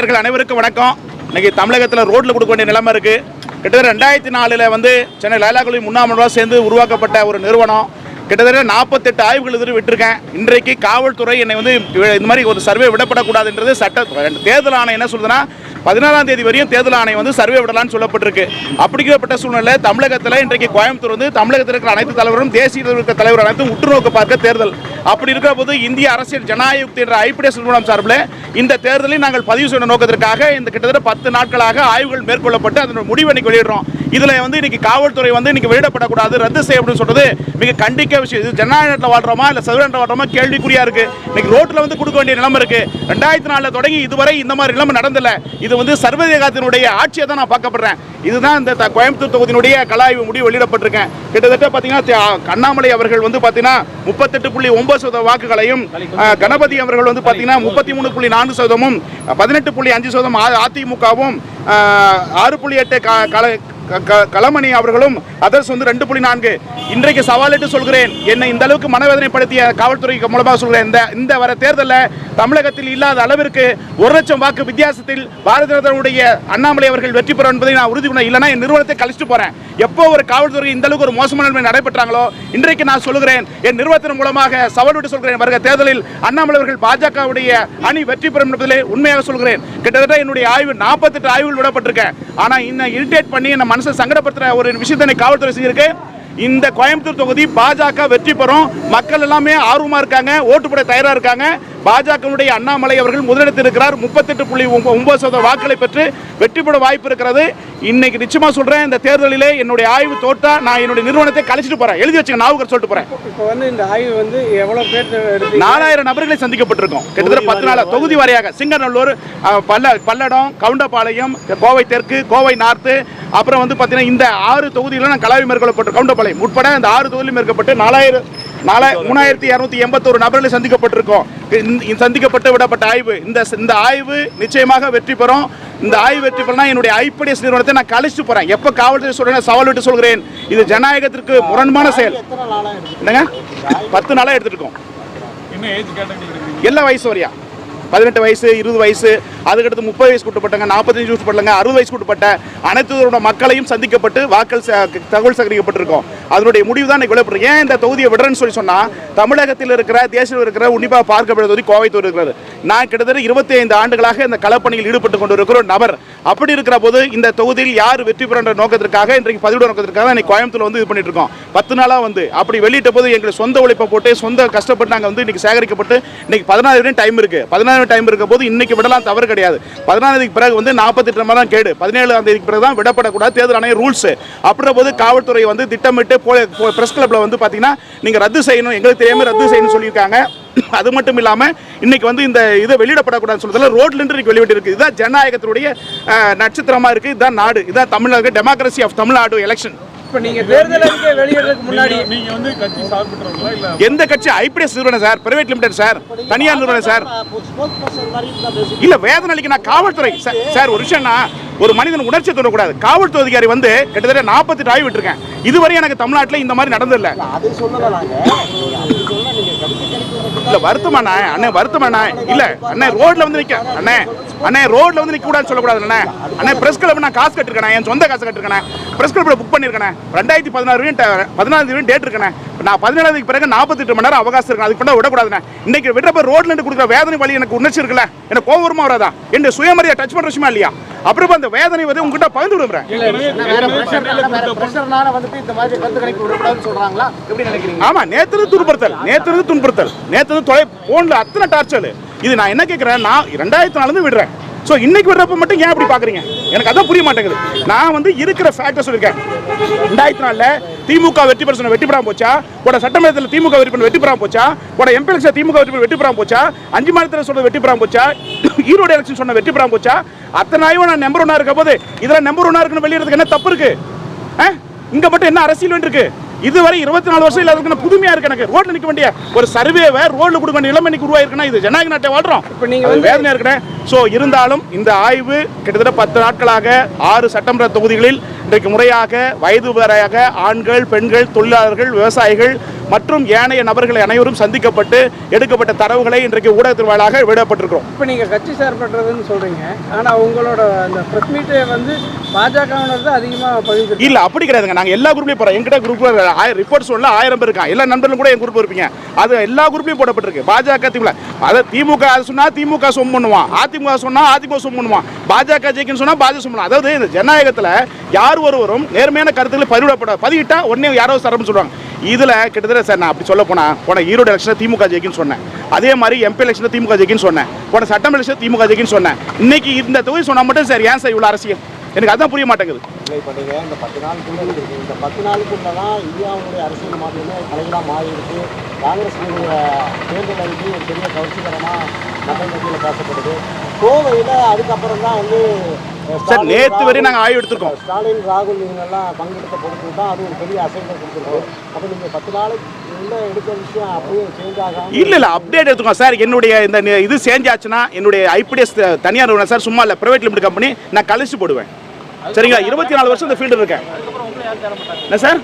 நேயர்கள் அனைவருக்கும் வணக்கம். இன்னைக்கு தமிழகத்தில் ரோட்டில் கொடுக்க வேண்டிய நிலைமை இருக்கு. கிட்டத்தட்ட ரெண்டாயிரத்தி நாலுல வந்து சென்னை லைலா கல்லூரி முன்னாள் சேர்ந்து உருவாக்கப்பட்ட ஒரு நிறுவனம். கிட்டத்தட்ட நாற்பத்தெட்டு ஆய்வுகள் எதிர்த்து விட்டிருக்கேன். இன்றைக்கு காவல்துறை என்னை வந்து இந்த மாதிரி ஒரு சர்வே விடப்படக்கூடாதுன்றது சட்ட தேர்தல் ஆணையம் என்ன சொல்லுதுன்னா பதினாறாம் தேதி வரையும் தேர்தல் ஆணையம் வந்து சர்வே விடலாம்னு சொல்லப்பட்டிருக்கு. அப்படிக்கப்பட்ட சூழ்நிலை தமிழகத்தில் இன்றைக்கு கோயம்புத்தூர் வந்து தமிழகத்தில் இருக்கிற அனைத்து தலைவரும் தேசிய இருக்கிற தலைவர் அனைத்தும் உற்றுநோக்கு பார்க்க தேர்தல். அப்படி இருக்கிற போது இந்திய அரசியல் ஜனநாயக என்ற ஐபிஎஸ் நிறுவனம் சார்பில் இந்த தேர்தலை நாங்கள் பதிவு செய்ய நோக்கத்திற்காக இந்த கிட்டத்தட்ட பத்து நாட்களாக ஆய்வுகள் மேற்கொள்ளப்பட்டு அதனுடைய முடிவு இன்னைக்கு வெளியிடுறோம். இதில் வந்து இன்னைக்கு காவல்துறை வந்து இன்னைக்கு வெளியிடப்படக்கூடாது ரத்து செய்ய அப்படின்னு சொல்றது மிக கண்டிக்க விஷயம். இது ஜனநாயகத்தில் வாழ்றோமா இல்லை சதுரண்ட வாழ்றோமா? கேள்விக்குறியா இருக்கு. இன்னைக்கு ரோட்டில் வந்து கொடுக்க வேண்டிய நிலைமை இருக்கு. ரெண்டாயிரத்தி நாலில் தொடங்கி இதுவரை இந்த மாதிரி நிலைமை நடந்தில்ல இது வந்து சர்வதேகத்தினுடைய ஆட்சியை தான் நான் பார்க்கப்படுறேன் இதுதான் இந்த கோயம்புத்தூர் தொகுதியினுடைய கலாய்வு முடிவு வெளியிடப்பட்டிருக்கேன். கிட்டத்தட்ட பார்த்தீங்கன்னா கண்ணாமலை அண்ணாமலை அவர்கள் வந்து பார்த்தீங்கன்னா முப்பத்தெட்டு புள்ளி ஒன்பது சதவீத வாக்குகளையும் கணபதி அவர்கள் வந்து பார்த்தீங்கன்னா முப்பத்தி மூணு புள்ளி நான்கு சதவீதமும் பதினெட்டு புள்ளி அஞ்சு சதவீதம் அதிமுகவும் ஆறு புள்ளி எட்டு க- கல- களமணி அவர்களும் அதர்ஸ் வந்து ரெண்டு புள்ளி நான்கு. இன்றைக்கு சவாலிட்டு சொல்கிறேன். என்னை இந்த அளவுக்கு மனவேதனைப்படுத்திய காவல்துறை மூலமாக சொல்கிறேன். இந்த இந்த வர தேர்தலில் தமிழகத்தில் இல்லாத அளவிற்கு ஒரு லட்சம் வாக்கு வித்தியாசத்தில் பாரதிய ஜனதாவுடைய அண்ணாமலை அவர்கள் வெற்றி பெறும் என்பதை நான் உறுதி பண்ண இல்லைனா என் நிறுவனத்தை கழிச்சிட்டு போறேன். எப்போ ஒரு காவல்துறை இந்த அளவுக்கு ஒரு மோசமான நிலைமை நடைபெற்றாங்களோ இன்றைக்கு நான் சொல்கிறேன். என் நிறுவனத்தின் மூலமாக சவால் விட்டு சொல்கிறேன். வருகிற தேர்தலில் அண்ணாமலை அவர்கள் பாஜகவுடைய அணி வெற்றி பெறும் என்பதிலே உண்மையாக சொல்கிறேன். கிட்டத்தட்ட என்னுடைய ஆய்வு நாற்பத்தெட்டு ஆய்வுகள் விடப்பட்டிருக்கேன். ஆனா இன்னும் இரிட்டேட் பண்ணி என்ன மனசை சங்கடப்படுத்துகிற ஒரு விஷயத்தை காவல்துறை செஞ்சிருக்கு. இந்த கோயம்புத்தூர் தொகுதி பாஜக வெற்றி பெறும். மக்கள் எல்லாமே ஆர்வமா இருக்காங்க. ஓட்டு போட தயாரா இருக்காங்க. பாஜகவுடைய அண்ணாமலை அவர்கள் முதலிடத்தில் இருக்கிறார் முப்பத்தெட்டு புள்ளி ஒன்ப- ஒன்பது சதவீத வாக்குகளை பெற்று வெற்றி பெற வாய்ப்பு இருக்கிறது. இன்னைக்கு நிச்சயமா சொல்றேன் இந்த தேர்தலிலே என்னுடைய ஆய்வு தோட்டா நான் என்னுடைய நிறுவனத்தை கழிச்சிட்டு போறேன். எழுதி வச்சுங்க நாவுக்கர் சொல்லிட்டு போறேன். இப்போ வந்து இந்த ஆய்வு வந்து எவ்வளோ பேர் எடுத்து நாலாயிரம் நபர்களை சந்திக்கப்பட்டிருக்கோம். கிட்டத்தட்ட பத்து நாள் தொகுதி வாரியாக சிங்கநல்லூர் பல்ல பல்லடம் கவுண்டபாளையம் கோவை தெற்கு கோவை நார்த்து அப்புறம் வந்து பார்த்தீங்கன்னா இந்த ஆறு தொகுதிகளில் நான் கலாவி மேற்கொள்ளப்பட்டு கவுண்டபாளையம் உட்பட இந்த ஆறு தொகுதியில் மேற்கொள்ளப்பட்டு நாலாயிரம் நாலா மூணாயிரத்தி இரநூத்தி எண்பத்தோரு நபர்களை சந்திக்கப்பட்டிருக்கோம். சந்திக்கப்பட்டு விடப்பட்ட ஆய்வு. இந்த இந்த ஆய்வு நிச்சயமாக வெற்றி பெறும். இந்த ஆய்வு வெற்றி பெறனா என்னுடைய ஐபிடிஎஸ் நிறுவனத்தை நான் கழிச்சு போறேன். எப்போ காவல்துறை சொல்றேன் சவால் விட்டு சொல்கிறேன். இது ஜனநாயகத்திற்கு முரண்பான செயல். என்னங்க? பத்து நாளாக எடுத்துட்டு இருக்கோம் எல்லா வயசு வரையா? பதினெட்டு வயசு இருபது வயசு அதுக்கடுத்து முப்பது வயசு கூட்டப்பட்டங்க நாற்பத்தஞ்சு வயசு உட்பட்டங்க அறுபது வயசு கூட்டப்பட்ட அனைத்து மக்களையும் சந்திக்கப்பட்டு வாக்கள் தகவல் சேகரிக்கப்பட்டிருக்கோம். அதனுடைய முடிவு தான் இன்னைக்கு ஏன் இந்த தொகுதியை விடுறேன்னு சொல்லி சொன்னா தமிழகத்தில் இருக்கிற தேசியில் இருக்கிற உன்னிப்பாக பார்க்கப்பட்ட தொகுதி கோவை தொகுதி இருக்கிறது. நான் கிட்டத்தட்ட இருபத்தி ஐந்து ஆண்டுகளாக இந்த களப்பணியில் ஈடுபட்டு கொண்டு இருக்கிற நபர். அப்படி இருக்கிற போது இந்த தொகுதியில் யார் வெற்றி பெறுன்ற நோக்கத்திற்காக இன்றைக்கு பதிவிட நோக்கத்திற்காக இன்னைக்கு கோயம்புத்தூர் வந்து இது பண்ணிட்டு இருக்கோம். பத்து நாளாக வந்து அப்படி வெளியிட்ட போது எங்களுக்கு சொந்த உழைப்பை போட்டு சொந்த கஷ்டப்பட்டு நாங்கள் வந்து இன்னைக்கு சேகரிக்கப்பட்டு இன்னைக்கு பதினாறு வரையும் டைம் இருக்கு. பதினாறு டைம் இருக்க போது இன்னைக்கு விடலாம் தவறு கிடையாது. பதினாறு தேதிக்கு பிறகு வந்து நாற்பத்தெட்டு மணி தான் கேடு. பதினேழாம் தேதிக்கு பிறகு தான் விடப்படக்கூடாது. தேர்தல் ஆணைய ரூல்ஸ் அப்படின்ற போது காவல்துறை வந்து திட்டமிட்டு கோலை ப்ரெஸ் கிளப்பில் வந்து பார்த்தீங்கன்னா நீங்கள் ரத்து செய்யணும் எங்களுக்கு தெரியாமல் ரத்து செய்யணும்னு சொல்லியிருக்காங்க. அது மட்டும் இல்லாமல் இன்னைக்கு வந்து இந்த இதை வெளியிடப்படக்கூடாதுன்னு சொல்றதுல ரோட்ல இருந்து வெளியிட்டு இருக்கு. இதுதான் ஜனநாயகத்தினுடைய நட்சத்திரமாக நட்சத்திரமா இருக்கு. இதுதான் நாடு. இதுதான் Tamil Nadu democracy of Tamil Nadu election இப்போ நீங்கள் தேர்தல் அறிக்கை வெளியிடுறதுக்கு முன்னாடி நீங்க வந்து கட்சி சார்பிட்டவங்களா இல்ல எந்த கட்சி ஐபிஎஸ் நிறுவனம் சார் பிரைவேட் லிமிடெட் சார் தனியார் நிறுவனம் சார்? இல்ல வேதனை அளிக்க நான் காவல்துறை. சார், சார் ஒரு விஷயம்னா ஒரு மனிதன் உணர்ச்சி தோணக்கூடாது காவல்துறை அதிகாரி வந்து கிட்டத்தட்ட நாற்பத்தி ஆய்வு விட்டுருக்கேன். இதுவரை எனக்கு தமிழ்நாட்டில் இந்த மாதிரி நடந்ததில்ல. அது சொல்லல நாங்க அது சொல்ல நீங்க கருத்து இல்ல இல்ல வருத்தமாண்ணா அண்ணே வருத்தமாண்ணா இல்ல அண்ணே ரோட்ல வந்து நிக்க அண்ணே அண்ணே ரோட்ல வந்து நிக்க கூடாதுன்னு சொல்லக்கூடாது அண்ணே. அண்ணே பிரஸ் கிளப் நான் காசு கட்டிருக்கேன் என் சொந்த காசு கட்டிருக்கேன் பிரஸ் கிளப்ல புக் பண்ணிருக்கேன் ரெண்டாயிரத்தி பதினாறு பதினாறு தேதி டேட் இருக்கேன் நான் பதினேழாம் பிறகு பிறகு நாற்பத்தெட்டு மணி நேரம் அவகாசம் இருக்கேன் அதுக்கு பண்ண விடக்கூடாதுண்ணே இன்னைக்கு விடுறப்ப ரோட்ல இருந்து கொடுக்குற வேதனை வழி எனக்கு உணர்ச்சி இருக்குல்ல. எனக்கு கோவம் வராதா? என் சுயமரியா டச் பண்ற விஷயமா இல்லையா? அப்புறம் அந்த வேதனை வந்து உங்ககிட்ட பகிர்ந்து விடுறேன். வேற பிரஷர் வேற பிரஷர்னால வந்துட்டு இந்த மாதிரி கருத்து கணிப்பு விடக்கூடாதுன்னு சொல்றாங்களா? எப்படி நினைக்கிறீங்க? ஆமா நேத்து இருந்து துன்புறுத்தல் நேத்து இருந்து துன்புறுத்தல். நேத்து இருந்து தொலை போன்ல அத்தனை டார்ச்சர் இது நான் என்ன கேட்கிறேன் நான் ரெண்டாயிரத்தி நாலுல இருந்து விடுறேன். ஸோ இன்னைக்கு விடுறப்ப மட்டும் ஏன் அப்படி பாக்குறீங்க? எனக்கு அதான் புரிய மாட்டேங்குது. நான் வந்து இருக்கிற ஃபேக்டர் சொல்லியிருக்கேன் ரெண்டாயிரத்தி நாலுல திமுக வெற்றி பெற சொன்ன வெற்றி பெறாம போச்சா? உட சட்டமன்றத்தில் திமுக வெற்றி பண்ண வெற்றி பெறாம போச்சா? உட எம்பி எலெக்ஷன் திமுக வெற்றி பண்ண வெற்றி பெறாம போச்சா? அஞ்சு மாநிலத்தில் சொல்ற வெற்றி பெறாம போச்சா? ஈரோடு எலெக்ஷன் சொன்ன வெற்றி பெறாம போச்சா? அத்தனை நான் நம்பர் ஒன்னா இருக்க போது இதுல நம்பர் ஒன்னா இருக்குன்னு வெளியிடறதுக்கு என்ன தப்பு இருக்கு? இங்க மட்டும் என்ன அரசியல் வேண்டி இருக்கு? இதுவரை இருபத்தி நாலு வருஷம் இல்லாத புதுமையா இருக்கு எனக்கு? ரோட்ல நிக்க வேண்டிய ஒரு சர்வேவை ரோட்ல கொடுக்க வேண்டிய நிலைமை உருவாயிருக்குன்னா இது ஜனநாயக நாட்டை வாழ்றோம். இப்ப நீங்க வேதனையா இருக்கிறேன் ஸோ இருந்தாலும் இந்த ஆய்வு கிட்டத்தட்ட பத்து நாட்களாக ஆறு சட்டமன்ற தொகுதிகளில் இன்றைக்கு முறையாக வயது வரையாக ஆண்கள் பெண்கள் தொழிலாளர்கள் விவசாயிகள் மற்றும் ஏனைய நபர்கள் அனைவரும் சந்திக்கப்பட்டு எடுக்கப்பட்ட தரவுகளை இன்றைக்கு ஊடகத்தின் வாயிலாக விடப்பட்டிருக்கிறோம் இப்போ நீங்கள் கட்சி சார்பற்றதுன்னு சொல்கிறீங்க ஆனால் உங்களோட அந்த ப்ரெஸ் மீட்டை வந்து பாஜகவினர் தான் அதிகமாக பதிவு இல்ல அப்படி கிடையாதுங்க. நாங்க எல்லா குரூப்லயும் போறோம். எங்கிட்ட குரூப்ல ஆயிரம் ரிப்போர்ட் சொல்ல ஆயிரம் பேர் இருக்கான் எல்லா நண்பர்களும் கூட என் குரூப் இருப்பீங்க. அது எல்லா குரூப்லயும் போடப்பட்டிருக்கு. பாஜக திமுக. அதை திமுக அது சொன்னா திமுக சொம் பண்ணுவான். அதிமுக சொன்னா அதிமுக சொம் பண்ணுவான். பாஜக ஜெயிக்குன்னு சொன்னா பாஜக சொம் பண்ணுவான். அதாவது இந்த ஜனநாயகத்துல யார் ஒருவரும் நேர்மையான கருத்துக்களை பதிவிடப்பட பதிவிட்டா உடனே யாரோ சரம்னு சொல்லுவாங்க. இதுல கிட்டத்தட்ட சார் நான் அப்படி சொல்ல போனா போன ஈரோடு எலெக்ஷன் திமுக ஜெயிக்குன்னு சொன்னேன். அதே மாதிரி எம்பி எலெக்ஷன் திமுக ஜெயிக்குன்னு சொன்னேன். போன சட்டம் எலெக்ஷன் திமுக ஜெயிக்குன்னு சொன்னேன். இன்னைக்கு இந்த தொகுதி சொன்னா மட்டும் சார் ஏன் சார் இவ்வளவு அரசியல்? எனக்கு அதான் புரிய மாட்டேங்குது. இப்போ நீங்கள் இந்த பத்து நாளுக்குள்ளே இருக்குது இந்த பத்து நாளுக்குள்ள தான் இந்தியாவுடைய அரசியல் மாற்றமே தலைகளாக மாறி இருக்கு காங்கிரஸினுடைய தேர்தல் அறிக்கை ஒரு பெரிய கவர்ச்சிகரமாக மக்கள் மத்தியில் பேசப்படுது கோவையில் அதுக்கப்புறம் தான் வந்து சார் நேத்து வரையும் ராகுல், நாங்க ஆய்வு எடுத்திருக்கோம் ஸ்டாலின் ராகுல் இவங்கெல்லாம் பங்கெடுத்த பொறுத்து தான். அது ஒரு பெரிய அசைவை கொடுத்துருக்கு அப்போ நீங்கள் பத்து நாளைக்கு இல்ல இல்ல அப்டேட் எடுத்துக்கோங்க. சார் என்னுடைய இந்த இது சேஞ்ச் ஆச்சுன்னா என்னுடைய ஐபிடிஎஸ் தனியார் நிறுவனம் சார் சும்மா இல்ல பிரைவேட் லிமிடெட் கம்பெனி நான் கழிச்சு போடுவேன். சரிங்களா? இருபத்தி நாலு வருஷம் இந்த ஃபீல்டு இருக்கேன். என்ன சார்?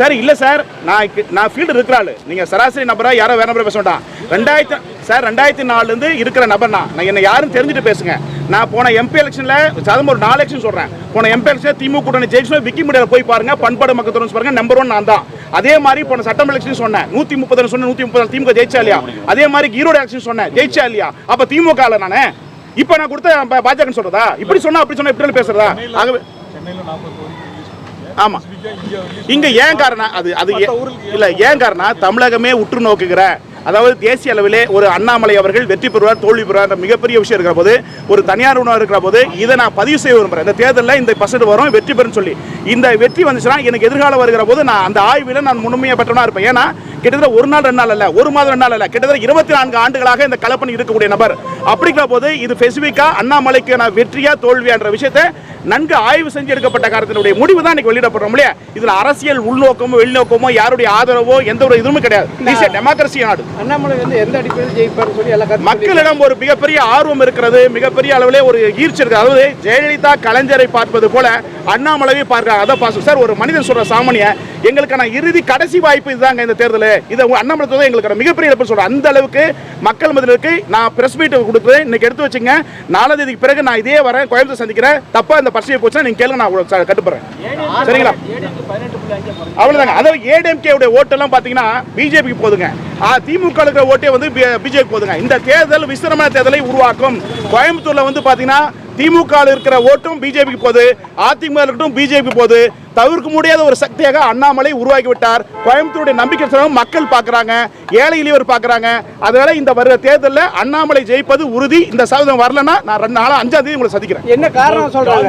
சார் இல்ல சார். நான் நான் ஃபீல்டு இருக்கிற ஆளு. நீங்க சராசரி நபரா யாரோ வேற நபரா பேச வேண்டாம் ரெண்டாயிரத்தி சார் ரெண்டாயிரத்தி நாலுல இருந்து இருக்கிற நபர் நான். நான் என்ன யாரும் தெரிஞ்சுட்டு பேசுங்க. நான் போன எம்பி எலெக்ஷன்ல சாதம் ஒரு நாலு எலெக்ஷன் சொல்றேன். போன எம்பி எலெக்ஷன் திமுக கூட்டணி ஜெயிச்சு விக்கிமீடியாவில் போய் பாருங்க பண்பாடு மக்கள் பாருங்க நம்பர் ஒன் நான் தான். அதே மாதிரி போன சட்டம் எலெக்ஷன் சொன்னேன். நூத்தி முப்பது சொன்னேன் நூத்தி முப்பது திமுக ஜெயிச்சா இல்லையா? அதே மாதிரி ஈரோடு எலெக்ஷன் சொன்னேன் ஜெயிச்சா இல்லையா? அப்ப திமுக நானே. இப்ப நான் கொடுத்த பாஜக சொல்றதா? இப்படி சொன்னா அப்படி சொன்னா இப்படி பேசுறதா? ஆகவே சென்னையில நாற்பது தொகுதி ரிலீஸ் பண்ணீங்க ஆமா. இங்க ஏன் காரணம்? அது அது இல்ல ஏன் காரணம் தமிழகமே உற்று நோக்குகிற அதாவது தேசிய அளவிலே ஒரு அண்ணாமலை அவர்கள் வெற்றி பெறுவார் தோல்வி பெறுவார் மிகப்பெரிய விஷயம் இருக்கிற போது ஒரு தனியார் உணவு இருக்கிற போது இதை நான் பதிவு செய்ய விரும்புகிறேன் இந்த தேர்தலில் இந்த பர்சன்ட் வரும் வெற்றி பெறும் சொல்லி. இந்த வெற்றி வந்துச்சுன்னா எனக்கு எதிர்காலம் வருகிற போது நான் அந்த ஆய்வில் நான் முழுமையாக பெற்றவனா இருப்பேன். ஏன்னா கிட்டத்தட்ட ஒரு நாள் ரெண்டு நாள் அல்ல ஒரு மாதம் ரெண்டு நாள் அல்ல கிட்டத்தட்ட இருபத்தி நான்கு ஆண்டுகளாக இந்த கலப்பணி இருக்கக்கூடிய நபர். அப்படிங்கிற போது இது ஸ்பெசிஃபிக்கா அண்ணாமலைக்கு நான் வெற்றியா தோல்வியான்ற விஷயத்தை நன்கு ஆய்வு செஞ்சு எடுக்கப்பட்ட காரணத்தினுடைய முடிவு தான் இன்னைக்கு வெளியிடப்படுறோம் இல்லையா? இதுல அரசியல் உள்நோக்கமோ வெளிநோக்கமோ யாருடைய ஆதரவோ எந்த ஒரு இதுவும் கிடையாது. டெமோக்ரஸி நாடு. அண்ணாமலை வந்து எந்த அடிப்படையில் ஜெயிப்பார்னு சொல்லி மக்களிடம் ஒரு மிகப்பெரிய ஆர்வம் இருக்கிறது மிகப்பெரிய அளவிலே ஒரு ஈர்ச்சி இருக்கு அதாவது ஜெயலலிதா கலைஞரை பார்ப்பது போல அண்ணாமலையை பார்க்கிறார் அதை பாசம் சார் ஒரு மனிதன் சொல்ற சாமானிய எங்களுக்கான இறுதி கடைசி வாய்ப்பு இதுதாங்க இந்த தேர்தல். இது உங்க அண்ணாமலை தான் எங்களுக்கு மிகப்பெரிய இழப்பு சொல்றேன். அந்த அளவுக்கு மக்கள் மதிலுக்கு நான் பிரஸ் மீட் கொடுக்குறேன். இன்னைக்கு எடுத்து வச்சுங்க. நாலாம் தேதிக்கு பிறகு நான் இதே வரேன். கோயம்புத்தூர் சந்திக்கிறேன். தப்பா இந்த பரிசையை போச்சுன்னா நீங்க கேளுங்க நான் கட்டுப்படுறேன். சரிங்களா? அவ்வளவுதாங்க. அதாவது ஏடிஎம்கே உடைய ஓட்டெல்லாம் பாத்தீங்கன்னா பிஜேபிக்கு போதுங்க. திமுக இருக்கிற ஓட்டே வந்து பிஜேபி போதுங்க. இந்த தேர்தல் விசிரமான தேர்தலை உருவாக்கும். கோயம்புத்தூர்ல வந்து பாத்தீங்கன்னா திமுக இருக்கிற ஓட்டும் பிஜேபிக்கு போகுது. அதிமுக இருக்கட்டும் பிஜேபி போகுது. தவிர்க்க முடியாத ஒரு சக்தியாக அண்ணாமலை உருவாக்கி விட்டார். கோயம்புத்தூருடைய நம்பிக்கை மக்கள் பார்க்கறாங்க. ஏழை எளியவர் பார்க்கறாங்க. அதனால இந்த வருகிற தேர்தலில் அண்ணாமலை ஜெயிப்பது உறுதி. இந்த சதவீதம் வரலன்னா நான் ரெண்டு நாளா அஞ்சாம் தேதி உங்களை சந்திக்கிறேன். என்ன காரணம் சொல்றாங்க.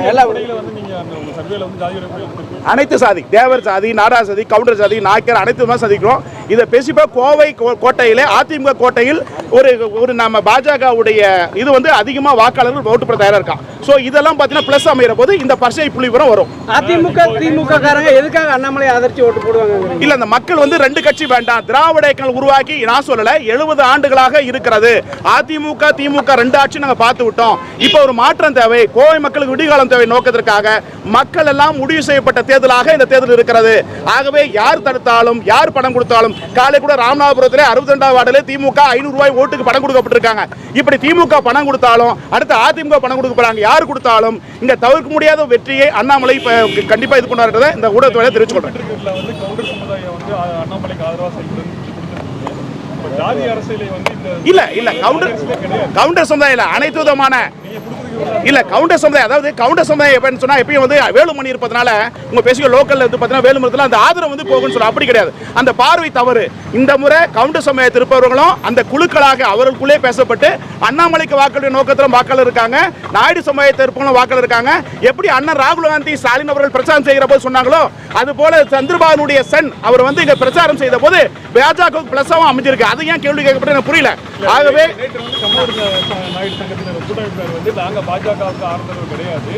அனைத்து சாதி தேவர் சாதி நாடா சாதி கவுண்டர் சாதி நாயக்கர் அனைத்து தான் சந்திக்கிறோம். இதை பேசிப்பா கோவை கோட்டையிலே அதிமுக கோட்டையில் ஒரு ஒரு நம்ம பாஜகவுடைய இது வந்து அதிகமாக வாக்காளர்கள் ஓட்டு போட தயாராக இருக்கான் ஸோ இதெல்லாம் பார்த்தீங்கன்னா ப்ளஸ் அமைகிற போது இந்த பர்சை புள்ளிவிவரம் வரும். அதிமுக திமுக காரங்க எதுக்காக அண்ணாமலை ஆதரிச்சு ஓட்டு போடுவாங்க இல்ல அந்த மக்கள் வந்து ரெண்டு கட்சி வேண்டாம். திராவிட இயக்கங்கள் உருவாக்கி நான் சொல்லல எழுபது ஆண்டுகளாக இருக்கிறது. அதிமுக திமுக ரெண்டு ஆட்சி நாங்க பார்த்து விட்டோம். இப்போ ஒரு மாற்றம் தேவை. கோவை மக்களுக்கு விடிகாலம் தேவை நோக்கத்திற்காக. மக்கள் எல்லாம் முடிவு செய்யப்பட்ட தேர்தலாக இந்த தேர்தல் இருக்கிறது. ஆகவே யார் தடுத்தாலும் யார் பணம் கொடுத்தாலும் காலை கூட ராமநாதபுரத்திலே அறுபத்தி ரெண்டாவது வார்டிலே திமுக ஐநூறு ரூபாய் ஓட்டுக்கு பணம் கொடுக்கப்பட்டிருக்காங்க. இப்படி திமுக பணம் கொடுத்தாலும் அடுத்து அதிமுக பணம் கொடுக்க போறாங்க. யார் கொடுத்தாலும் இங்க தவிர்க்க முடியாத வெற்றியை அண்ணாமலை இப்ப கண்டிப்பா இது கொண்டாடுறதை இந்த ஊடகத்தோட தெரிவிச்சு இந்த இல்ல இல்ல கவுண்டர் கவுண்டர் சமுதாயம் அனைத்து விதமான இல்ல கவுண்டர் சமுதாயம் அதாவது கவுண்டர் சமுதாயம் எப்படின்னு சொன்னா எப்பயும் வந்து வேலுமணி இருப்பதனால உங்க பேசிய லோக்கல்ல வந்து பாத்தீங்கன்னா வேலுமணத்துல அந்த ஆதரவு வந்து போகும்னு சொல்ல அப்படி கிடையாது. அந்த பார்வை தவறு. இந்த முறை கவுண்டர் சமுதாயத்தில் இருப்பவர்களும் அந்த குழுக்களாக அவர்களுக்குள்ளே பேசப்பட்டு அண்ணாமலைக்கு வாக்களுடைய நோக்கத்திலும் வாக்காளர் இருக்காங்க. நாயுடு சமுதாயத்தில் இருப்பவங்களும் வாக்காளர் இருக்காங்க. எப்படி அண்ணன் ராகுல் காந்தி ஸ்டாலின் அவர்கள் பிரச்சாரம் செய்கிற போது சொன்னாங்களோ அது போல சந்திரபாபுடைய சன் அவர் வந்து இங்க பிரச்சாரம் செய்த போது பாஜக பிளஸாவும் அமைஞ்சிருக்கு. அது ஏன் கேள்வி கேட்கப்பட்டு எனக்கு புரியல. ஆகவே பாஜகவுக்கு ஆதரவு கிடையாது.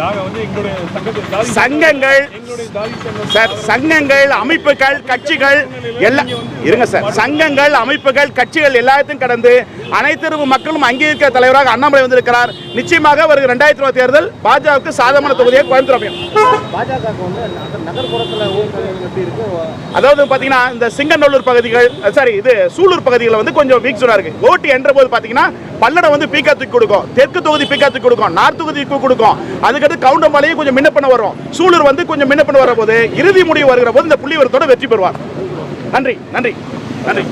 நாங்க வந்து எங்களுடைய சங்கத்தில் சங்கங்கள் எங்களுடைய ஜாதி சங்கம் சார் சங்கங்கள் அமைப்புகள் கட்சிகள் எல்லாம் இருங்க சார். சங்கங்கள் அமைப்புகள் கட்சிகள் எல்லாத்தையும் கடந்து அனைத்து மக்களும் அங்கீகரிக்க தலைவராக அண்ணாமலை வந்திருக்கிறார். நிச்சயமாக வருகிற ரெண்டாயிரத்தி இருபது தேர்தல் பாஜகவுக்கு சாதகமான தொகுதியை கோயம்புத்தூர் அமையும். அதாவது பார்த்தீங்கன்னா இந்த சிங்கநல்லூர் பகுதிகள் சாரி இது சூலூர் பகுதிகளில் வந்து கொஞ்சம் வீக் இருக்கு. ஓட்டு என்ற போது பார்த்தீங்கன்னா பல்லடம் வந்து பீக்கா தூக்கி கொடுக்கும். தெற்கு தொகுதி பீக்கா தூக்கி கொடுக்கும் நார்த் தொகுதி கொடுக்கும். அதுக்கடுத்து கவுண்டம்பாளையும் கொஞ்சம் மின்ன பண்ண வரும் சூலூர் வந்து கொஞ்சம் மின்ன பண்ண வர போது இறுதி முடிவு வருகிற போது இந்த புள்ளிவரத்தோட வெற்றி பெறுவார். நன்றி நன்றி நன்றி.